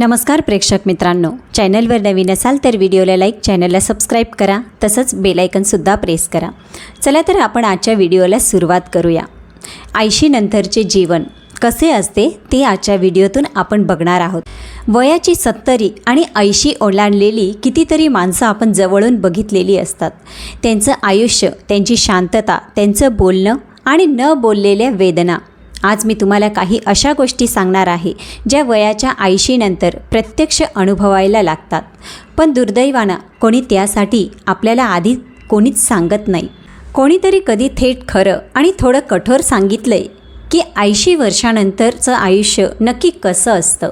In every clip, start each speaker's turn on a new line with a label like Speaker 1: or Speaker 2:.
Speaker 1: नमस्कार प्रेक्षक मित्रांनो. चॅनलवर नवीन असाल तर व्हिडिओला लाईक चॅनलला सबस्क्राईब करा तसंच बेलायकनसुद्धा प्रेस करा. चला तर आपण आजच्या व्हिडिओला सुरुवात करूया. ऐंशीनंतरचे जीवन कसे असते ते आजच्या व्हिडिओतून आपण बघणार आहोत. वयाची सत्तरी आणि ऐंशी ओलांडलेली कितीतरी माणसं आपण जवळून बघितलेली असतात. त्यांचं आयुष्य त्यांची शांतता त्यांचं बोलणं आणि न बोललेल्या वेदना आज मी तुम्हाला काही अशा गोष्टी सांगणार आहे ज्या वयाच्या ऐंशीनंतर प्रत्यक्ष अनुभवायला लागतात. पण दुर्दैवानं कोणी त्यासाठी आपल्याला आधी कोणीच सांगत नाही. कोणीतरी कधी थेट खरं आणि थोडं कठोर सांगितलंय की ऐंशी वर्षानंतरचं आयुष्य नक्की कसं असतं.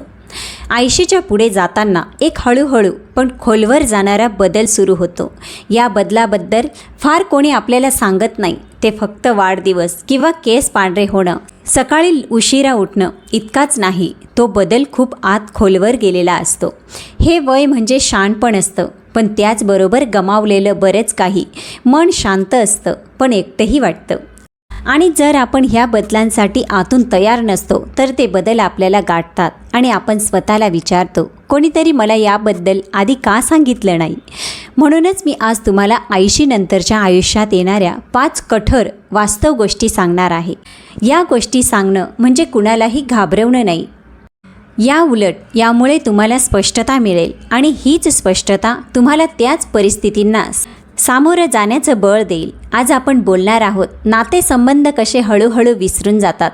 Speaker 1: ऐंशीच्या पुढे जाताना एक हळूहळू पण खोलवर जाणारा बदल सुरू होतो. या बदलाबद्दल फार कोणी आपल्याला सांगत नाही. ते फक्त वाढदिवस किंवा केस पांढरे होणं सकाळी उशिरा उठणं इतकाच नाही तो बदल खूप आत खोलवर गेलेला असतो. हे वय म्हणजे शानपण असतं पण त्याचबरोबर गमावलेलं बरेच काही. मन शांत असतं पण एकटंही वाटतं. आणि जर आपण ह्या बदलांसाठी आतून तयार नसतो तर ते बदल आपल्याला गाठतात आणि आपण स्वतःला विचारतो कोणीतरी मला याबद्दल आधी का सांगितलं नाही? म्हणूनच मी आज तुम्हाला ऐंशी नंतरच्या आयुष्यात येणाऱ्या पाच कठोर वास्तव गोष्टी सांगणार आहे. या गोष्टी सांगणं म्हणजे कुणालाही घाबरवणं नाही. या उलट यामुळे तुम्हाला स्पष्टता मिळेल आणि हीच स्पष्टता तुम्हाला त्याच परिस्थितींना सामोरं जाण्याचं बळ देईल. आज आपण बोलणार आहोत नातेसंबंध कसे हळूहळू विसरून जातात?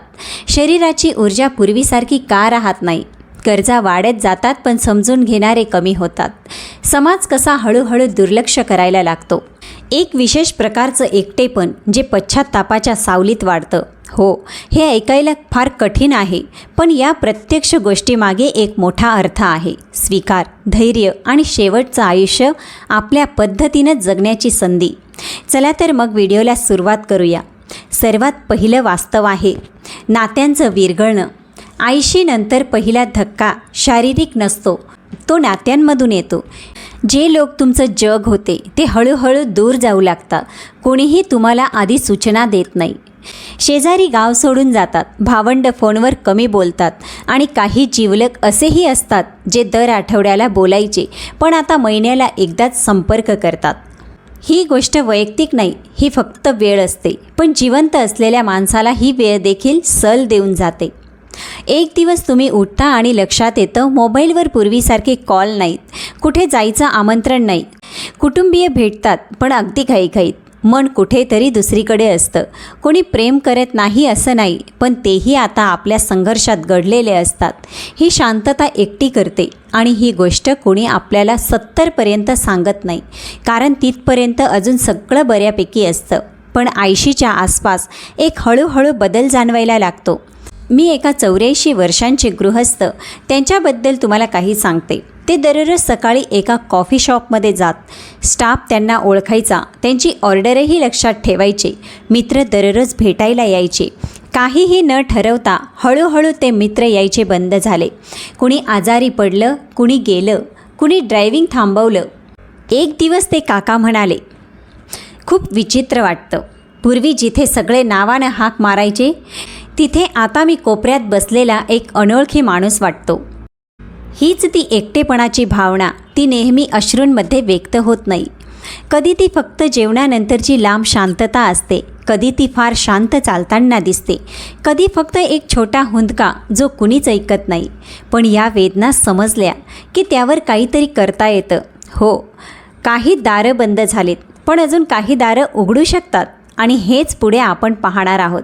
Speaker 1: शरीराची ऊर्जा पूर्वीसारखी का राहत नाही? गरजा वाढत जातात पण समजून घेणारे कमी होतात. समाज कसा हळूहळू दुर्लक्ष करायला लागतो? एक विशेष प्रकारचं एकटेपण जे पश्चात्तापाच्या सावलीत वाढतं. हो हे ऐकायला फार कठीण आहे पण या प्रत्यक्ष गोष्टीमागे एक मोठा अर्थ आहे. स्वीकार धैर्य आणि शेवटचं आयुष्य आपल्या पद्धतीनं जगण्याची संधी. चला तर मग व्हिडिओला सुरुवात करूया. सर्वात पहिलं वास्तव आहे नात्यांचं विरघळणं. आईशीनंतर पहिला धक्का शारीरिक नसतो तो नात्यांमधून येतो. जे लोक तुमचं जग होते ते हळूहळू दूर जाऊ लागतात. कोणीही तुम्हाला आधी सूचना देत नाही. शेजारी गाव सोडून जातात भावंड फोनवर कमी बोलतात आणि काही जीवलक असेही असतात जे दर आठवड्याला बोलायचे पण आता महिन्याला एकदाच संपर्क करतात. ही गोष्ट वैयक्तिक नाही ही फक्त वेळ असते. पण जिवंत असलेल्या माणसाला ही वेळ देखील सल देऊन जाते. एक दिवस तुम्ही उठता आणि लक्षात येतं मोबाईलवर पूर्वीसारखे कॉल नाहीत. कुठे जायचं आमंत्रण नाही. कुटुंबीय भेटतात पण अगदी घाईघाईत. मन कुठेतरी दुसरीकडे असतं. कोणी प्रेम करत नाही असं नाही पण तेही आता आपल्या संघर्षात घडलेले असतात. ही शांतता एकटी करते आणि ही गोष्ट कोणी आपल्याला सत्तरपर्यंत सांगत नाही. कारण तिथपर्यंत अजून सगळं बऱ्यापैकी असतं. पण ऐंशीच्या आसपास एक हळूहळू बदल जाणवायला लागतो. मी एका चौऱ्याऐंशी वर्षांचे गृहस्थ. त्यांच्याबद्दल तुम्हाला काही सांगते. ते दररोज सकाळी एका कॉफी शॉपमध्ये जात. स्टाफ त्यांना ओळखायचा. त्यांची ऑर्डरही लक्षात ठेवायचे. मित्र दररोज भेटायला यायचे. काहीही न ठरवता हळूहळू ते मित्र यायचे बंद झाले. कुणी आजारी पडलं कुणी गेलं कुणी ड्रायव्हिंग थांबवलं. एक दिवस ते काका म्हणाले खूप विचित्र वाटतं. पूर्वी जिथे सगळे नावानं हाक मारायचे तिथे आता मी कोपऱ्यात बसलेला एक अनोळखी माणूस वाटतो. हीच ती एकटेपणाची भावना ती नेहमी अश्रूंमध्ये व्यक्त होत नाही. कधी ती फक्त जेवणानंतरची लांब शांतता असते कधी ती फार शांत चालताना दिसते कधी फक्त एक छोटा हुंदका जो कुणीच ऐकत नाही. पण या वेदना समजल्या की त्यावर काहीतरी करता येतं. हो काही दारं बंद झालीत पण अजून काही दारं उघडू शकतात आणि हेच पुढे आपण पाहणार आहोत.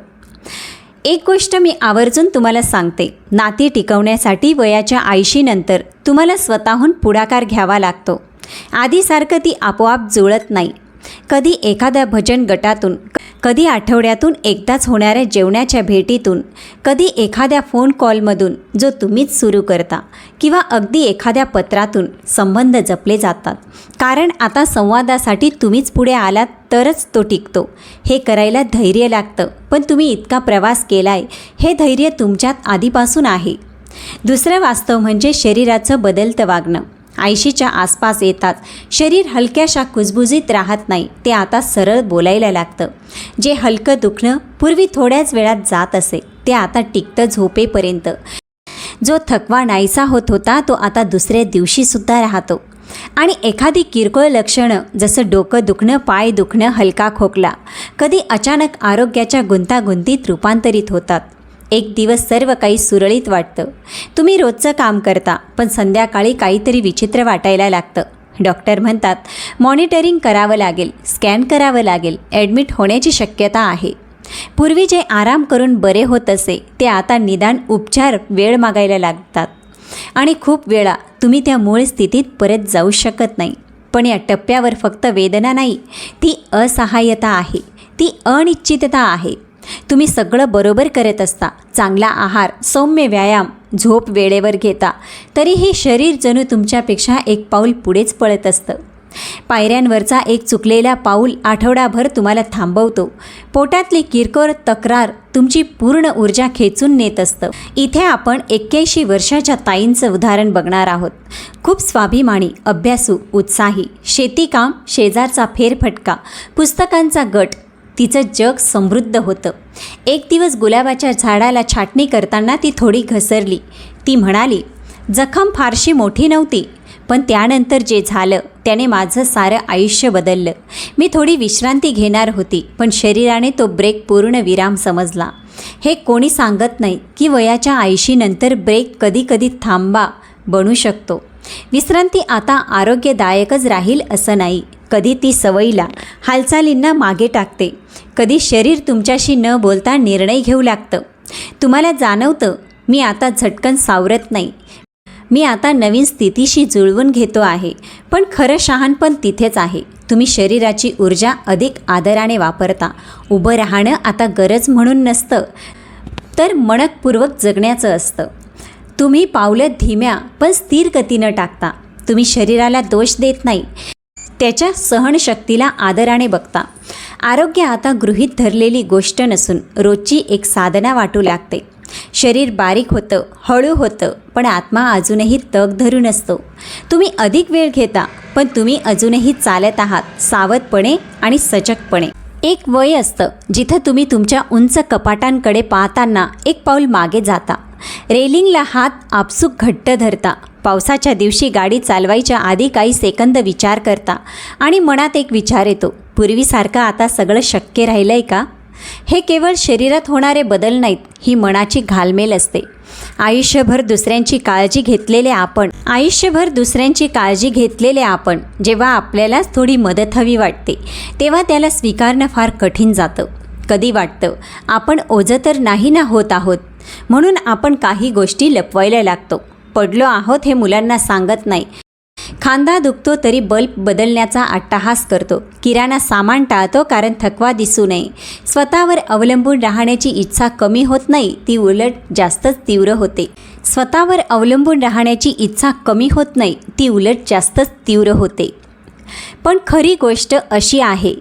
Speaker 1: एक गोष्ट मी आवर्जून तुम्हाला सांगते. नाती टिकवण्यासाठी वयाच्या ऐंशीनंतर तुम्हाला स्वतःहून पुढाकार घ्यावा लागतो. आधीसारखं ती आपोआप जुळत नाही. कधी एखाद्या भजन गटातून कधी आठवड्यातून एकदाच होणाऱ्या जेवणाच्या भेटीतून कधी एखाद्या फोन कॉलमधून जो तुम्हीच सुरू करता किंवा अगदी एखाद्या पत्रातून संबंध जपले जातात. कारण आता संवादासाठी तुम्हीच पुढे आलात तरच तो टिकतो. हे करायला धैर्य लागतं. पण तुम्ही इतका प्रवास केला आहे हे धैर्य तुमच्यात आधीपासून आहे. दुसरं वास्तव म्हणजे शरीराचं बदलतं वागणं. ऐंशीच्या आसपास येतात. शरीर हलक्याशा कुजबुजीत राहत नाही ते आता सरळ बोलायला लागतं. जे हलकं दुखणं पूर्वी थोड्याच वेळात जात असे ते आता टिकतं झोपेपर्यंत. जो थकवा नाहीसा होत होता तो आता दुसऱ्या दिवशीसुद्धा राहतो. आणि एखादी किरकोळ लक्षणं जसं डोकं दुखणं पाय दुखणं हलका खोकला कधी अचानक आरोग्याच्या गुंतागुंतीत रूपांतरित होतात. एक दिवस सर्व काही सुरळीत वाटतं. तुम्ही रोजचं काम करता पण संध्याकाळी काहीतरी विचित्र वाटायला लागतं. डॉक्टर म्हणतात मॉनिटरिंग करावं लागेल स्कॅन करावं लागेल ॲडमिट होण्याची शक्यता आहे. पूर्वी जे आराम करून बरे होत असे ते आता निदान उपचार वेळ मागायला लागतात. आणि खूप वेळा तुम्ही त्या मूळ स्थितीत परत जाऊ शकत नाही. पण या टप्प्यावर फक्त वेदना नाही ती असहाय्यता आहे ती अनिश्चितता आहे. तुम्ही सगळं बरोबर करत असता. चांगला आहार सौम्य व्यायाम झोप वेळेवर घेता. तरीही शरीर जणू तुमच्यापेक्षा एक पाऊल पुढेच पळत असतं. पायऱ्यांवरचा एक चुकलेला पाऊल आठवडाभर तुम्हाला थांबवतो. पोटातली किरकोळ तक्रार तुमची पूर्ण ऊर्जा खेचून नेत असतं. इथे आपण एक्क्याऐंशी वर्षाच्या ताईंचं उदाहरण बघणार आहोत. खूप स्वाभिमानी अभ्यासू उत्साही शेतीकाम शेजारचा फेरफटका पुस्तकांचा गट तिचं जग समृद्ध होतं. एक दिवस गुलाबाच्या झाडाला छाटणी करताना ती थोडी घसरली. ती म्हणाली जखम फारशी मोठी नव्हती पण त्यानंतर जे झालं त्याने माझं सारं आयुष्य बदललं. मी थोडी विश्रांती घेणार होती पण शरीराने तो ब्रेक पूर्ण विराम समजला. हे कोणी सांगत नाही की वयाच्या ऐंशीनंतर ब्रेक कधी कधी थांबा बनू शकतो. विश्रांती आता आरोग्यदायकच राहील असं नाही. कधी ती सवयीला हालचालींना मागे टाकते. कधी शरीर तुमच्याशी न बोलता निर्णय घेऊ लागतं. तुम्हाला जाणवतं मी आता झटकन सावरत नाही. मी आता नवीन स्थितीशी जुळवून घेतो आहे पण खरं शहाणपण तिथेच आहे. तुम्ही शरीराची ऊर्जा अधिक आदराने वापरता. उभं राहणं आता गरज म्हणून नसतं तर मनकपूर्वक जगण्याचं असतं. तुम्ही पावलं धीम्या पण स्थिर गतीनं टाकता. तुम्ही शरीराला दोष देत नाही. त्याच्या सहनशक्तीला आदराने बघता. आरोग्य आता गृहीत धरलेली गोष्ट नसून रोजची एक साधना वाटू लागते. शरीर बारीक होतं हळू होतं पण आत्मा अजूनही तग धरून असतो. तुम्ही अधिक वेळ घेता पण तुम्ही अजूनही चालत आहात सावधपणे आणि सचकपणे एक वय असतं जिथं तुम्ही तुमच्या उंच कपाटांकडे पाहताना एक पाऊल मागे जाता. रेलिंगला हात आपसूक घट्ट धरता. पावसाच्या दिवशी गाडी चालवायच्या आधी काही सेकंद विचार करता आणि मनात एक विचार येतो पूर्वीसारखं आता सगळं शक्य राहिलं आहे का? हे केवळ शरीरात होणारे बदल नाहीत ही मनाची घालमेल असते. आयुष्यभर दुसऱ्यांची काळजी घेतलेले आपण आयुष्यभर दुसऱ्यांची काळजी घेतलेले आपण जेव्हा आपल्यालाच थोडी मदत हवी वाटते तेव्हा त्याला स्वीकारणं फार कठीण जातं. कधी वाटतं आपण ओझं तर नाही ना होत आहोत म्हणून आपण काही गोष्टी लपवायला लागतो. पडलो आहोत हे मुलांना सांगत नाही. खांदा दुखतो तरी बल्ब बदलण्याचा अट्टहास करतो. किराणा सामान टाळतो कारण थकवा दिसू नये. स्वतःवर अवलंबून राहण्याची इच्छा कमी होत नाही ती उलट जास्तच तीव्र होते. स्वतःवर अवलंबून राहण्याची इच्छा कमी होत नाही ती उलट जास्तच तीव्र होते. पण खरी गोष्ट अशी आहे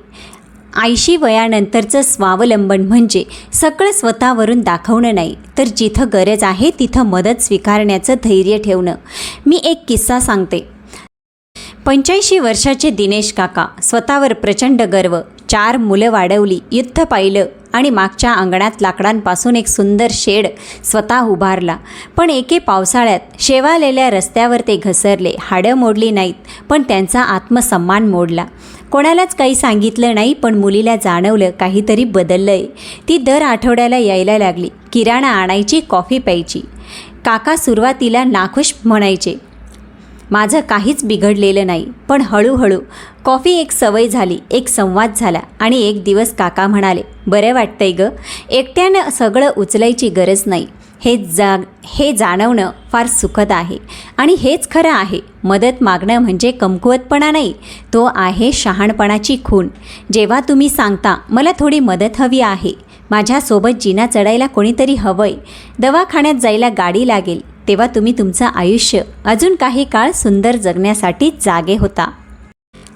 Speaker 1: ऐंशी वयानंतरचं स्वावलंबन म्हणजे सगळं स्वतःवरून दाखवणं नाही. तर जिथं गरज आहे तिथं मदत स्वीकारण्याचं धैर्य ठेवणं. मी एक किस्सा सांगते. पंच्याऐंशी वर्षाचे दिनेश काका स्वतःवर प्रचंड गर्व चार मुलं वाढवली युद्ध पाहिलं आणि मागच्या अंगणात लाकडांपासून एक सुंदर शेड स्वतः उभारला. पण एके पावसाळ्यात शेवालेल्या रस्त्यावर ते घसरले. हाडं मोडली नाहीत पण त्यांचा आत्मसन्मान मोडला. कोणालाच काही सांगितलं नाही पण मुलीला जाणवलं काहीतरी बदललंय. ती दर आठवड्याला यायला लागली. किराणा आणायची कॉफी प्यायची. काका सुरुवातीला नाखुश म्हणायचे माझं काहीच बिघडलेलं नाही. पण हळूहळू कॉफी एक सवय झाली एक संवाद झाला आणि एक दिवस काका म्हणाले बरं वाटतंय गं एकट्यानं सगळं उचलायची गरज नाही. हे जा हे जाणवणं फार सुखद आहे आणि हेच खरं आहे. मदत मागणं म्हणजे कमकुवतपणा नाही तो आहे शहाणपणाची खूण. जेव्हा तुम्ही सांगता मला थोडी मदत हवी आहे. माझ्यासोबत जिना चढायला कोणीतरी हवंय. दवाखान्यात जायला गाडी लागेल. तेव्हा तुम्ही तुमचं आयुष्य अजून काही काळ सुंदर जगण्यासाठी जागे होता.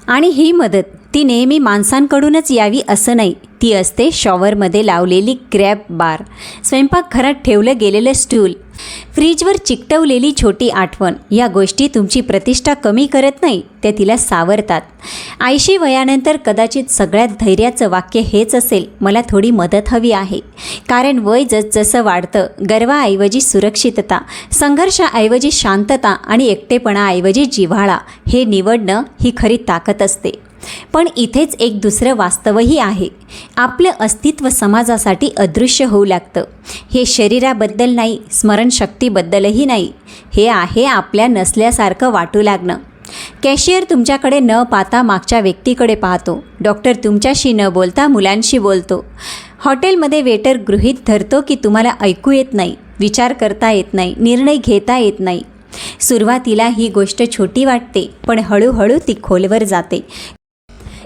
Speaker 1: आणि ही मदत ती नेहमी माणसांकडूनच यावी असं नाही. ती असते शॉवरमध्ये लावलेली क्रॅप बार स्वयंपाकघरात ठेवलं गेलेलं स्टूल फ्रीजवर चिकटवलेली छोटी आठवण. या गोष्टी तुमची प्रतिष्ठा कमी करत नाही ते तिला सावरतात. ऐंशी वयानंतर कदाचित सगळ्यात धैर्याचं वाक्य हेच असेल मला थोडी मदत हवी आहे. कारण वय जसजसं वाढतं गर्वाऐवजी सुरक्षितता संघर्षाऐवजी शांतता आणि एकटेपणाऐवजी जिव्हाळा हे निवडणं ही खरी ताकद असते. पण इथेच एक दुसरं वास्तवही आहे. आपलं अस्तित्व समाजासाठी अदृश्य होऊ लागतं. हे शरीराबद्दल नाही स्मरणशक्तीबद्दलही नाही. हे आहे आपल्या नसल्यासारखं वाटू लागणं. कॅशियर तुमच्याकडे न पाहता मागच्या व्यक्तीकडे पाहतो. डॉक्टर तुमच्याशी न बोलता मुलांशी बोलतो. हॉटेलमध्ये वेटर गृहीत धरतो की तुम्हाला ऐकू येत नाही विचार करता येत नाही निर्णय घेता येत नाही. सुरुवातीला ही गोष्ट छोटी वाटते पण हळूहळू ती खोलवर जाते.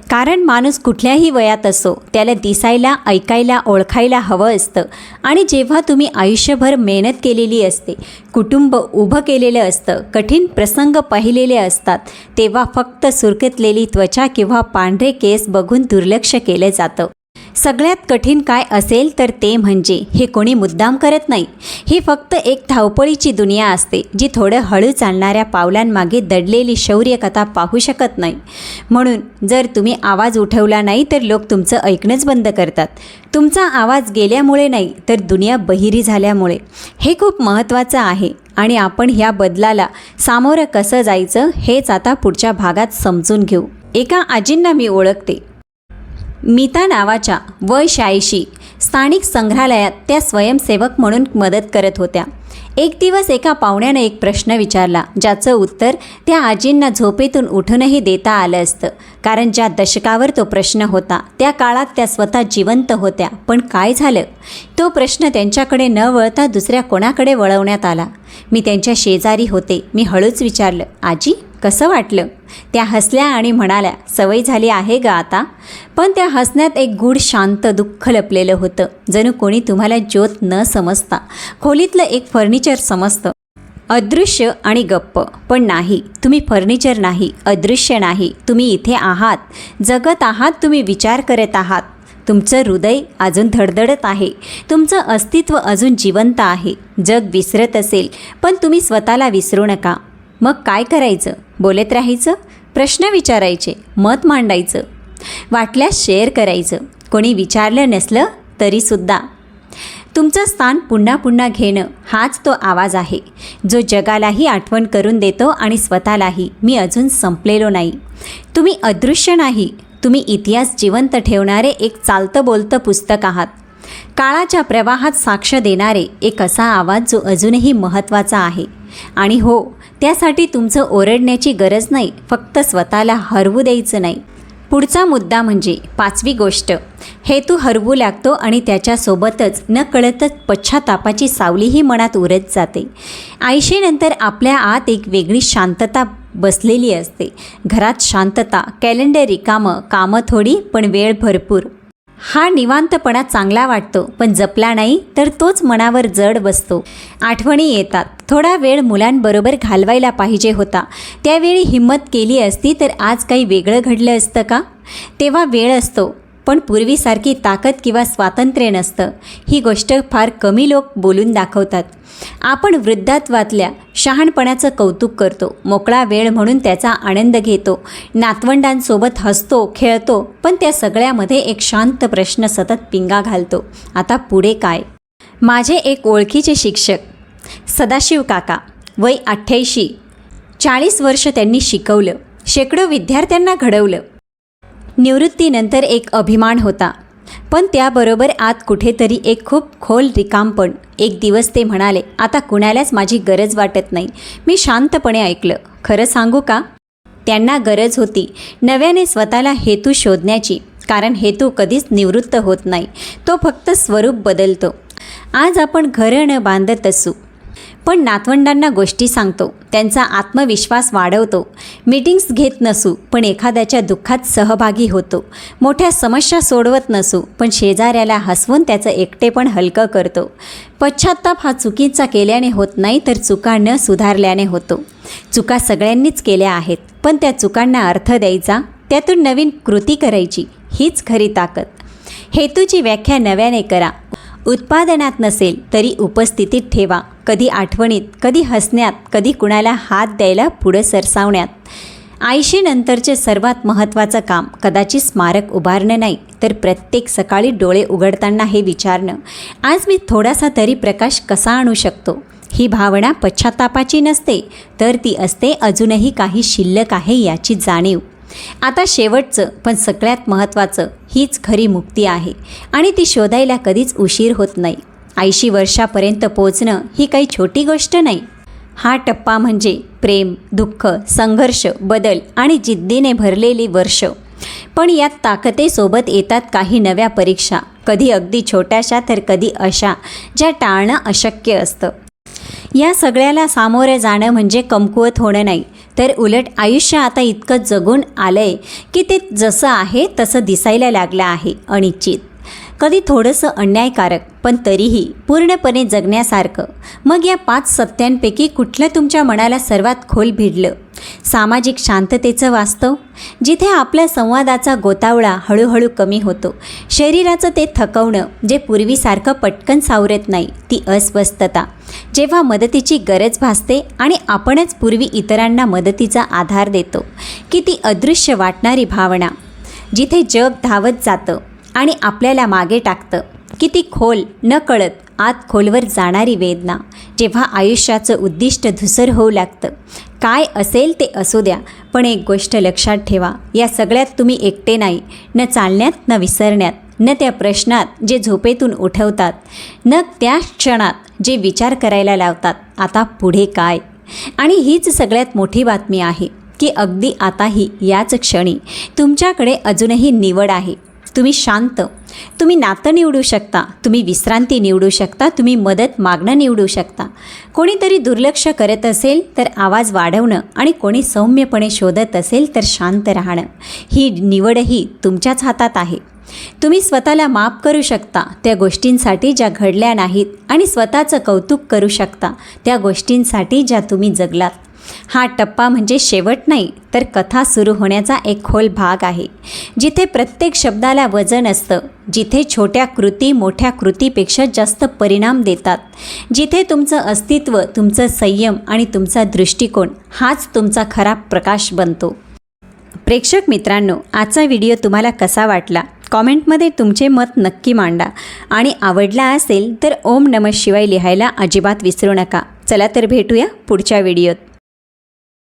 Speaker 1: कारण माणूस कुठल्याही वयात असो त्याला दिसायला ऐकायला ओळखायला हवं असतं. आणि जेव्हा तुम्ही आयुष्यभर मेहनत केलेली असते कुटुंब उभं केलेलं असतं कठीण प्रसंग पाहिलेले असतात तेव्हा फक्त सुरकतलेली त्वचा किंवा पांढरे केस बघून दुर्लक्ष केलं जातं. सगळ्यात कठीण काय असेल तर ते म्हणजे हे कोणी मुद्दाम करत नाही. ही फक्त एक धावपळीची दुनिया असते जी थोडं हळू चालणाऱ्या पावलांमागे दडलेली शौर्यकथा पाहू शकत नाही. म्हणून जर तुम्ही आवाज उठवला नाही तर लोक तुमचं ऐकणंच बंद करतात. तुमचा आवाज गेल्यामुळे नाही तर दुनिया बहिरी झाल्यामुळे. हे खूप महत्त्वाचं आहे. आणि आपण ह्या बदलाला सामोरं कसं जायचं हेच आता पुढच्या भागात समजून घेऊ. एका आजींना मी ओळखते. मीता नावाच्या वय शहाऐंशी स्थानिक संग्रहालयात त्या स्वयंसेवक म्हणून मदत करत होत्या. एक दिवस एका पाहुण्यानं एक प्रश्न विचारला ज्याचं उत्तर त्या आजींना झोपेतून उठूनही देता आलं असतं. कारण ज्या दशकावर तो प्रश्न होता त्या काळात त्या स्वतः जिवंत होत्या. पण काय झालं? तो प्रश्न त्यांच्याकडे न वळता दुसऱ्या कोणाकडे वळवण्यात आला? मी त्यांच्या शेजारी होते मी हळूच विचारलं आजी कसं वाटलं? त्या हसल्या आणि म्हणाल्या सवय झाली आहे ग आता. पण त्या हसण्यात एक गूढ शांत दुःख लपलेलं होतं जणू कोणी तुम्हाला ज्योत न समजता खोलीतलं एक फर्निचर समजतं. अदृश्य आणि गप्प पण नाही तुम्ही फर्निचर नाही अदृश्य नाही तुम्ही इथे आहात जगत आहात तुम्ही विचार करत आहात. तुमचं हृदय अजून धडधडत आहे तुमचं अस्तित्व अजून जिवंत आहे जग विसरत असेल पण तुम्ही स्वतःला विसरू नका. मग काय करायचं? बोलत राहायचं? प्रश्न विचारायचे मत मांडायचं. वाटल्यास शेअर करायचं. कोणी विचारलं नसलं तरीसुद्धा. तुमचं स्थान पुन्हा पुन्हा घेणं हाच तो आवाज आहे. जो जगालाही आठवण करून देतो आणि स्वतःलाही. मी अजून संपलेलो नाही. तुम्ही अदृश्य नाही. तुम्ही इतिहास जिवंत ठेवणारे एक चालतं बोलतं पुस्तक आहात. काळाच्या प्रवाहात साक्ष देणारे एक असा आवाज जो अजूनही महत्त्वाचा आहे. आणि हो त्यासाठी तुमचं ओरडण्याची गरज नाही फक्त स्वतःला हरवू द्यायचं नाही. पुढचा मुद्दा म्हणजे पाचवी गोष्ट. हेतू हरवू लागतो आणि त्याच्यासोबतच न कळतच पश्चातापाची सावलीही मनात उरत जाते. आयशीनंतर आपल्या आत एक वेगळी शांतता बसलेली असते. घरात शांतता कॅलेंडर रिकामं कामं थोडी पण वेळ भरपूर. हा निवांतपणा चांगला वाटतो पण जपला नाही तर तोच मनावर जड बसतो. आठवणी येतात. थोडा वेळ मुलांबरोबर घालवायला पाहिजे होता. त्यावेळी हिंमत केली असती तर आज काही वेगळं घडलं असतं का? तेव्हा वेळ असतो पण पूर्वीसारखी ताकद किंवा स्वातंत्र्य नसतं. ही गोष्ट फार कमी लोक बोलून दाखवतात. आपण वृद्धात्वातल्या शहाणपणाचं कौतुक करतो मोकळा वेळ म्हणून त्याचा आनंद घेतो नातवंडांसोबत हसतो खेळतो पण त्या सगळ्यामध्ये एक शांत प्रश्न सतत पिंगा घालतो. आता पुढे काय? माझे एक ओळखीचे शिक्षक सदाशिव काका वय अठ्ठ्याऐंशी. चाळीस वर्ष त्यांनी शिकवलं. शेकडो विद्यार्थ्यांना घडवलं. निवृत्तीनंतर एक अभिमान होता. पण त्याबरोबर आत कुठेतरी एक खूप खोल रिकामपण एक दिवस ते म्हणाले आता कुणालाच माझी गरज वाटत नाही. मी शांतपणे ऐकलं. खरं सांगू का? त्यांना गरज होती. नव्याने स्वतःला हेतू शोधण्याची. कारण हेतू कधीच निवृत्त होत नाही. तो फक्त स्वरूप बदलतो. आज आपण घरं न बांधत असू. पण नातवंडांना गोष्टी सांगतो. त्यांचा आत्मविश्वास वाढवतो. मीटिंग्स घेत नसू पण एखाद्याच्या दुःखात सहभागी होतो. मोठ्या समस्या सोडवत नसू पण शेजाऱ्याला हसवून त्याचं एकटेपण हलकं करतो. पश्चात्ताप हा चुकीचा केल्याने होत नाही तर चुका न सुधारल्याने होतो. चुका सगळ्यांनीच केल्या आहेत पण त्या चुकांना अर्थ द्यायचा त्यातून नवीन कृती करायची हीच खरी ताकद. हेतूची व्याख्या नव्याने करा. उत्पादनात नसेल तरी उपस्थितीत ठेवा. कधी आठवणीत कधी हसण्यात कधी कुणाला हात द्यायला पुढं सरसावण्यात. आयशीनंतरचे सर्वात महत्त्वाचं काम कदाचित स्मारक उभारणं नाही तर प्रत्येक सकाळी डोळे उघडताना हे विचारणं. आज मी थोडासा तरी प्रकाश कसा आणू शकतो? ही भावना पश्चातापाची नसते तर ती असते अजूनही काही शिल्लक आहे याची जाणीव. आता शेवटचं पण सगळ्यात महत्त्वाचं हीच खरी मुक्ती आहे. आणि ती शोधायला कधीच उशीर होत नाही. ऐंशी वर्षापर्यंत पोचणं ही काही छोटी गोष्ट नाही. हा टप्पा म्हणजे प्रेम दुःख संघर्ष बदल आणि जिद्दीने भरलेली वर्ष. पण यात ताकदेसोबत येतात काही नव्या परीक्षा. कधी अगदी छोट्याशा तर कधी अशा ज्या टाळणं अशक्य असतं. या सगळ्याला सामोरं जाणं म्हणजे कमकुवत होणं नाही. तर उलट आयुष्य आता इतकं जगून आलं आहे की ते जसं आहे तसं दिसायला लागलं आहे अनिश्चित. कधी थोडंसं अन्यायकारक पण तरीही पूर्णपणे जगण्यासारखं. मग या पाच सत्यांपैकी कुठलं तुमच्या मनाला सर्वात खोल भिडलं? सामाजिक शांततेचं वास्तव? जिथे आपल्या संवादाचा गोतावळा हळूहळू कमी होतो. शरीराचं ते थकवणं जे पूर्वीसारखं पटकन सावरत नाही ती अस्वस्थता. जेव्हा मदतीची गरज भासते आणि आपणच पूर्वी इतरांना मदतीचा आधार देतो की ती अदृश्य वाटणारी भावना जिथे जग धावत जातं आणि आपल्याला मागे टाकतं किती खोल न कळत आत खोलवर जाणारी वेदना जेव्हा आयुष्याचं उद्दिष्ट धुसर होऊ लागतं. काय असेल ते असू द्या पण एक गोष्ट लक्षात ठेवा या सगळ्यात तुम्ही एकटे नाही न चालण्यात न विसरण्यात न त्या प्रश्नात जे झोपेतून उठवतात न त्या क्षणात जे विचार करायला लावतात आता पुढे काय? आणि हीच सगळ्यात मोठी बातमी आहे की अगदी आताही याच क्षणी तुमच्याकडे अजूनही निवड आहे. तुम्ही शांत. तुम्ही नातं निवडू शकता. तुम्ही विश्रांती निवडू शकता. तुम्ही मदत मागणं निवडू शकता. कोणीतरी दुर्लक्ष करत असेल तर आवाज वाढवणं आणि कोणी सौम्यपणे शोधत असेल तर शांत राहणं. ही निवडही तुमच्याच हातात आहे. तुम्ही स्वतःला माफ करू शकता. त्या गोष्टींसाठी ज्या घडल्या नाहीत आणि स्वतःचं कौतुक करू शकता. त्या गोष्टींसाठी ज्या तुम्ही जगलात. हा टप्पा म्हणजे शेवट नाही तर कथा सुरू होण्याचा एक खोल भाग आहे जिथे प्रत्येक शब्दाला वजन असतं जिथे छोट्या कृती मोठ्या कृतीपेक्षा जास्त परिणाम देतात जिथे तुमचं अस्तित्व तुमचं संयम आणि तुमचा दृष्टिकोन हाच तुमचा खरा प्रकाश बनतो. प्रेक्षक मित्रांनो आजचा व्हिडिओ तुम्हाला कसा वाटला? कॉमेंटमध्ये तुमचे मत नक्की मांडा. आणि आवडला असेल तर ओम नम शिवाय लिहायला अजिबात विसरू नका. चला तर भेटूया पुढच्या व्हिडिओत.